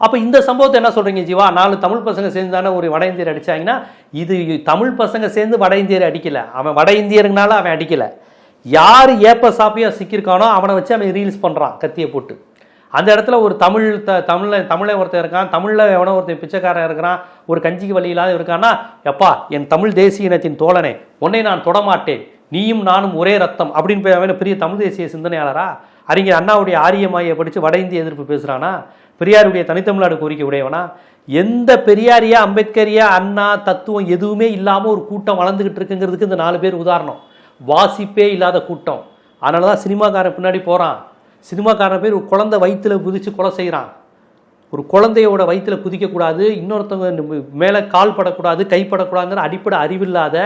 அப்போ இந்த சம்பவத்தை என்ன சொல்றீங்க ஜீவா? நாலு தமிழ் பசங்க சேர்ந்து தானே ஒரு வட இந்தியர் அடிச்சாங்கன்னா இது தமிழ் பசங்க சேர்ந்து வட இந்தியர் அடிக்கல. அவன் வட இந்தியருங்கனால அவன் அடிக்கல. யார் ஏப்ப சாப்பியா சிக்கியிருக்கானோ அவனை வச்சு அவன் ரீல்ஸ் பண்ணுறான் கத்தியை போட்டு. அந்த இடத்துல ஒரு தமிழ் த தமிழ தமிழை ஒருத்தன் இருக்கான் தமிழில் எவனோ ஒருத்தன் பிச்சைக்காரன் இருக்கிறான் ஒரு கஞ்சிக்கு வழி இல்லாத இருக்கான்னா எப்பா என் தமிழ் தேசிய இனத்தின் தோழனே உன்னை நான் தொடமாட்டேன் நீயும் நானும் ஒரே ரத்தம் அப்படின்னு போய் அவன் பெரிய தமிழ் தேசிய சிந்தனையாளரா? அறிஞர் அண்ணாவுடைய ஆரியமாயை படித்து வட இந்திய எதிர்ப்பு பேசுகிறானா பெரியாருடைய தனித்தமிழ்நாடு கோரிக்கை உடையவனா? எந்த பெரியாரியா அம்பேத்கரியா அண்ணா தத்துவம் எதுவுமே இல்லாமல் ஒரு கூட்டம் வளர்ந்துக்கிட்டு இருக்குங்கிறதுக்கு இந்த நாலு பேர் உதாரணம். வாசிப்பே இல்லாத கூட்டம். அதனால தான் சினிமாக்காரன் பின்னாடி போகிறான் சினிமாக்காரன் பேர் குழந்தை வயிற்றுல குதித்து கொலை செய்கிறான் ஒரு குழந்தையோட வயிற்றுல குதிக்கக்கூடாது இன்னொருத்தவங்க மேலே கால் படக்கூடாது கைப்படக்கூடாதுங்கிற அடிப்படை அறிவில்லாத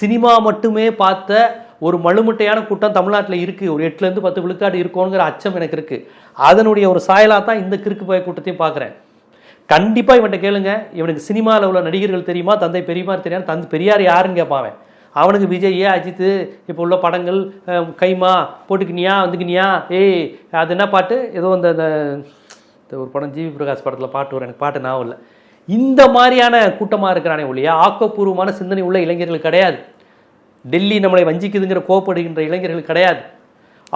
சினிமா மட்டுமே பார்த்த ஒரு மழுமுட்டையான கூட்டம் தமிழ்நாட்டில் இருக்குது ஒரு எட்டுலேருந்து பத்து விழுக்காடு இருக்கோங்கிற அச்சம் எனக்கு இருக்குது அதனுடைய ஒரு சாயலாக தான் இந்த கிறுக்கு போய கூட்டத்தையும் பார்க்குறேன். கண்டிப்பாக இவன்கிட்ட கேளுங்க. இவனுக்கு சினிமாவில் உள்ள நடிகர்கள் தெரியுமா? தந்தை பெரியமார் தெரியாது தந்தை பெரியார் யாருன்னு கேட்பான் அவனுக்கு விஜய் அஜித் இப்போ உள்ள படங்கள் கைமா போட்டுக்கினியா வந்துக்கினியா ஏய் அது என்ன பாட்டு? ஏதோ அந்த இந்த ஒரு படம் ஜிவி பிரகாஷ் படத்தில் பாட்டு வரும். எனக்கு பாட்டு ஞாபகம் இல்லை. இந்த மாதிரியான கூட்டமாக இருக்கிறானே ஒழிய ஆக்கப்பூர்வமான சிந்தனை உள்ள இளைஞர்கள் கிடையாது. டெல்லி நம்மளை வஞ்சிக்குதுங்கிற கோப்படுகின்ற இளைஞர்கள் கிடையாது.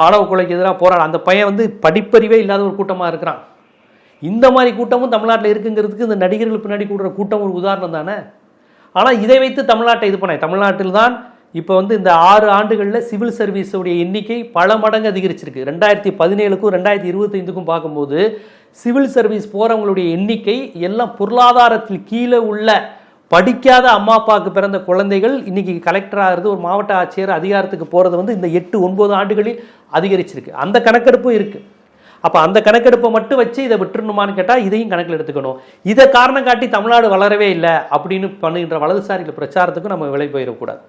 ஆணவ கொலைக்கு எதிராக போராட அந்த பையன் வந்து படிப்பறிவே இல்லாத ஒரு கூட்டமாக இருக்கிறான். இந்த மாதிரி கூட்டமும் தமிழ்நாட்டில் இருக்குங்கிறதுக்கு இந்த நடிகர்கள் பின்னாடி கூடுற கூட்டம் ஒரு உதாரணம் தானே? ஆனால் இதை வைத்து தமிழ்நாட்டை இது பண்ண தமிழ்நாட்டில் தான் இப்போ வந்து இந்த ஆறு ஆண்டுகளில் சிவில் சர்வீஸுடைய எண்ணிக்கை பல மடங்கு அதிகரிச்சிருக்கு. ரெண்டாயிரத்தி பதினேழுக்கும் ரெண்டாயிரத்தி இருபத்தைந்துக்கும் பார்க்கும்போது சிவில் சர்வீஸ் போகிறவங்களுடைய எண்ணிக்கை எல்லாம் பொருளாதாரத்தில் கீழே உள்ள படிக்காத அம்மா அப்பாவுக்கு பிறந்த குழந்தைகள் இன்றைக்கி கலெக்டர் ஆகிறது ஒரு மாவட்ட ஆட்சியர் அதிகாரத்துக்கு போகிறது வந்து இந்த எட்டு ஒன்பது ஆண்டுகளில் அதிகரிச்சிருக்கு. அந்த கணக்கெடுப்பும் இருக்குது அப்போ அந்த கணக்கெடுப்பை மட்டும் வச்சு இதை விட்டுருணுமான்னு கேட்டால் இதையும் கணக்கில் எடுத்துக்கணும். இதை காரணம் காட்டி தமிழ்நாடு வளரவே இல்லை அப்படின்னு பண்ணுகின்ற வலதுசாரிகள் பிரச்சாரத்துக்கும் நம்ம விலை போயிடக்கூடாது.